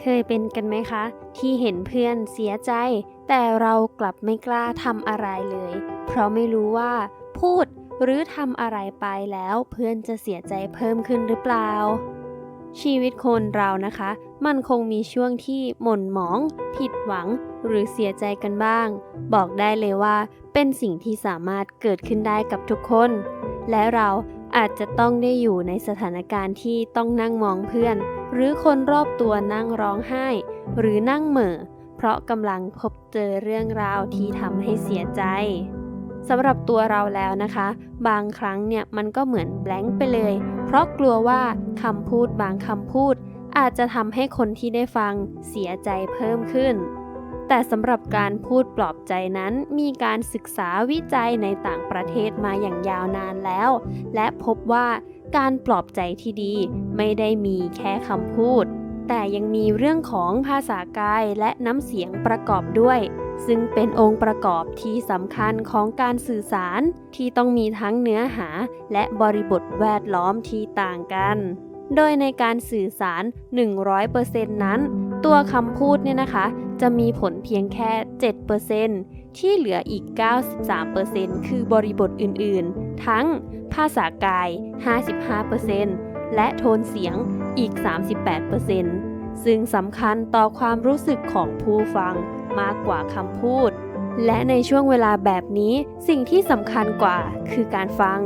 เคยเป็นกันไหมคะ ที่เห็นเพื่อนเสียใจ แต่เรากลับไม่กล้าทำอะไรเลย เพราะไม่รู้ว่า พูดหรือทำอะไรไปแล้วเพื่อนจะเสียใจเพิ่มขึ้นหรือเปล่า ชีวิตคนเรานะคะ มันคงมีช่วงที่หม่นหมอง ผิดหวัง หรือเสียใจกันบ้าง บอกได้เลยว่า เป็นสิ่งที่สามารถเกิดขึ้นได้กับทุกคน และเราอาจจะต้องได้อยู่ในสถานการณ์ที่ต้องนั่งมองเพื่อน หรือคนรอบตัวนั่งร้องไห้ หรือนั่งเหม่อ เพราะกำลังพบเจอเรื่องราวที่ทำให้เสียใจสำหรับตัวเราแล้วนะคะ บางครั้งเนี่ยมันก็เหมือนแบงค์ไปเลย เพราะกลัวว่าคำพูดบางคำพูด อาจจะทำให้คนที่ได้ฟังเสียใจเพิ่มขึ้น แต่สำหรับการพูดปลอบใจนั้น มีการศึกษาวิจัยในต่างประเทศมาอย่างยาวนานแล้ว และพบว่า การปลอบใจที่ดีไม่ได้มีแค่คำพูด แต่ยังมีเรื่องของภาษากายและน้ำเสียงประกอบด้วย ซึ่งเป็นองค์ประกอบที่สำคัญของการสื่อสารที่ต้องมีทั้งเนื้อหาและบริบทแวดล้อมที่ต่างกันโดยในการสื่อสาร 100%นั้น ตัวคำพูดเนี่ยนะคะ จะมีผลเพียงแค่ 7%ที่เหลืออีก 93%คือบริบทอื่นๆ ทั้งาษากาย 55%และโทนเสียงอีก 38%ซึ่งสำคัญต่อความรู้สึกของผู้ฟังมากกว่าคำพูด และในช่วงเวลาแบบนี้สิ่งที่สำคัญกว่าคือการฟัง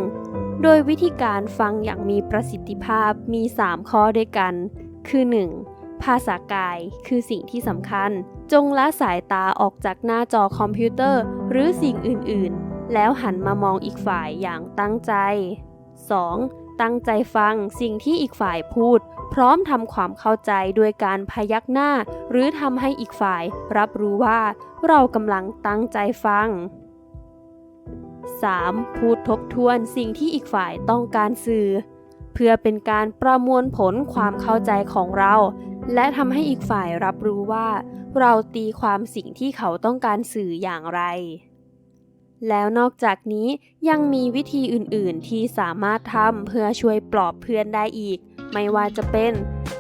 โดยวิธีการฟังอย่างมีประสิทธิภาพมี 3 ข้อด้วยกัน คือ 1. ภาษากายคือสิ่งที่สำคัญ จงละสายตาออกจากหน้าจอคอมพิวเตอร์ หรือสิ่งอื่น ๆ แล้วหันมามองอีกฝ่ายอย่างตั้งใจ 2. ตั้งใจฟังสิ่งที่อีกฝ่ายพูด พร้อมทำความเข้าใจด้วยการพยักหน้า หรือทำให้อีกฝ่ายรับรู้ว่า เรากำลังตั้งใจฟัง 3. พูดทบทวนสิ่งที่อีกฝ่ายต้องการสื่อ เพื่อเป็นการประมวลผลความเข้าใจของเรา และทำให้อีกฝ่ายรับรู้ว่า เราตีความสิ่งที่เขาต้องการสื่ออย่างไร แล้วนอกจากนี้ยังมีวิธีอื่นๆ ที่สามารถทำเพื่อช่วยปลอบเพื่อนได้อีก ไม่ว่าจะเป็น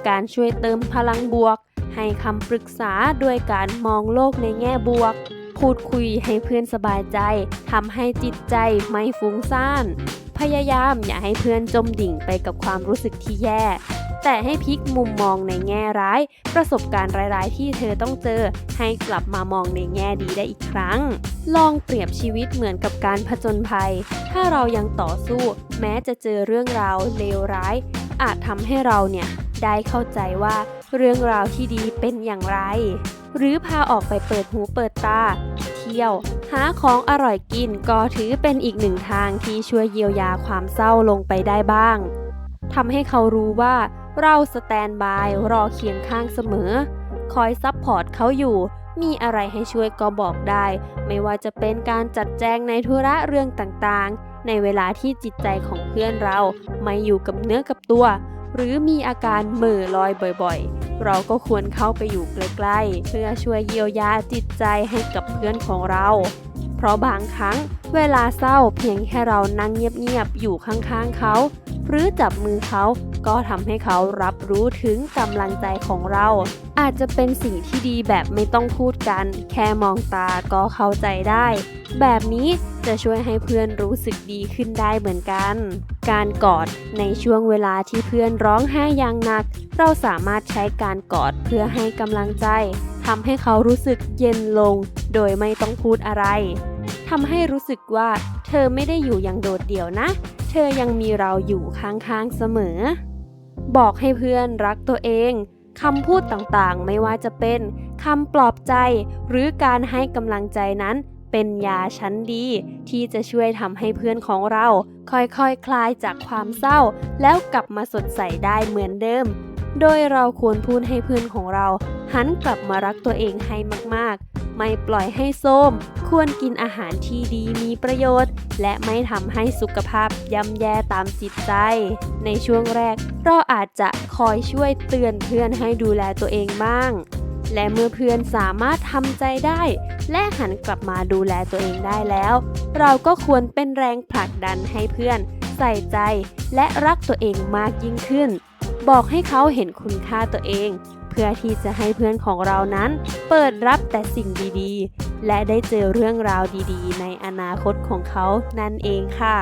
การช่วยเติมพลังบวก ให้คำปรึกษาด้วยการมองโลกในแง่บวก พูดคุยให้เพื่อนสบายใจทำให้จิตใจไม่ฟุ้งซ่าน พยายามอย่าให้เพื่อนจมดิ่งไปกับความรู้สึกที่แย่ แต่ให้พลิกมุมมองในแง่ร้าย ประสบการณ์ร้ายๆ ที่เธอต้องเจอ ให้กลับมามองในแง่ดีได้อีกครั้ง ลองเปรียบชีวิตเหมือนกับการผจญภัย ถ้าเรายังต่อสู้ แม้จะเจอเรื่องราวเลวร้าย อาจทำให้เราเนี่ยได้เข้าใจว่าเรื่องราวที่ดีเป็นอย่างไร หรือพาออกไปเปิดหูเปิดตา ที่ยว หาของอร่อยกินก็ถือเป็นอีกหนึ่งทางที่ช่วยเยียวยาความเศร้าลงไปได้บ้างทำให้เขารู้ว่าเราสแตนบายรอเคียงข้างเสมอ คอยซับพอร์ตเขาอยู่ มีอะไรให้ช่วยก็บอกได้ ไม่ว่าจะเป็นการจัดแจงในธุระเรื่องต่างๆ ในเวลาที่จิตใจของเพื่อนเรา ไม่อยู่กับเนื้อกับตัว หรือมีอาการเหม่อลอยบ่อยๆ เราก็ควรเข้าไปอยู่ใกล้ๆ เพื่อช่วยเยียวยาจิตใจให้กับเพื่อนของเรา เพราะบางครั้งเวลาเศร้าเพียงแค่เรานั่งเงียบๆอยู่ข้างๆเขา หรือจับมือเขาก็ทำให้เขารับรู้ถึงกำลังใจของเรา อาจจะเป็นสิ่งที่ดีแบบไม่ต้องพูดกัน แค่มองตาก็เข้าใจได้ แบบนี้จะช่วยให้เพื่อนรู้สึกดีขึ้นได้เหมือนกัน การกอดในช่วงเวลาที่เพื่อนร้องไห้อย่างหนัก เราสามารถใช้การกอดเพื่อให้กำลังใจทำให้เขารู้สึกเย็นลง โดยไม่ต้องพูดอะไรทำให้รู้สึกว่าเธอไม่ได้อยู่อย่างโดดเดี่ยวนะ เธอยังมีเราอยู่ข้างๆเสมอ บอกให้เพื่อนรักตัวเองคำพูดต่างๆ ไม่ว่าจะเป็นคำปลอบใจ หรือการให้กำลังใจนั้นเป็นยาชั้นดี ที่จะช่วยทำให้เพื่อนของเรา ค่อยๆคคลายจากความเศร้า แล้วกลับมาสดใสได้เหมือนเดิม โดยเราควรพูดให้เพื่อนของเรา หันกลับมารักตัวเองให้มากๆ ไม่ปล่อยให้โทมควรกินอาหารที่ดีมีประโยชน์ และไม่ทำให้สุขภาพย่ำแย่ตามจิตใจ ในช่วงแรกเราอาจจะคอยช่วยเตือนเพื่อนให้ดูแลตัวเองบ้าง และเมื่อเพื่อนสามารถทำใจได้ และหันกลับมาดูแลตัวเองได้แล้ว เราก็ควรเป็นแรงผลักดันให้เพื่อนใส่ใจ และรักตัวเองมากยิ่งขึ้น บอกให้เขาเห็นคุณค่าตัวเอง พื่อที่จะให้เพื่อนของเรานั้น เปิดรับแต่สิ่งดีๆ และได้เจอเรื่องราวดีๆ ในอนาคตของเขานั่นเองค่ะ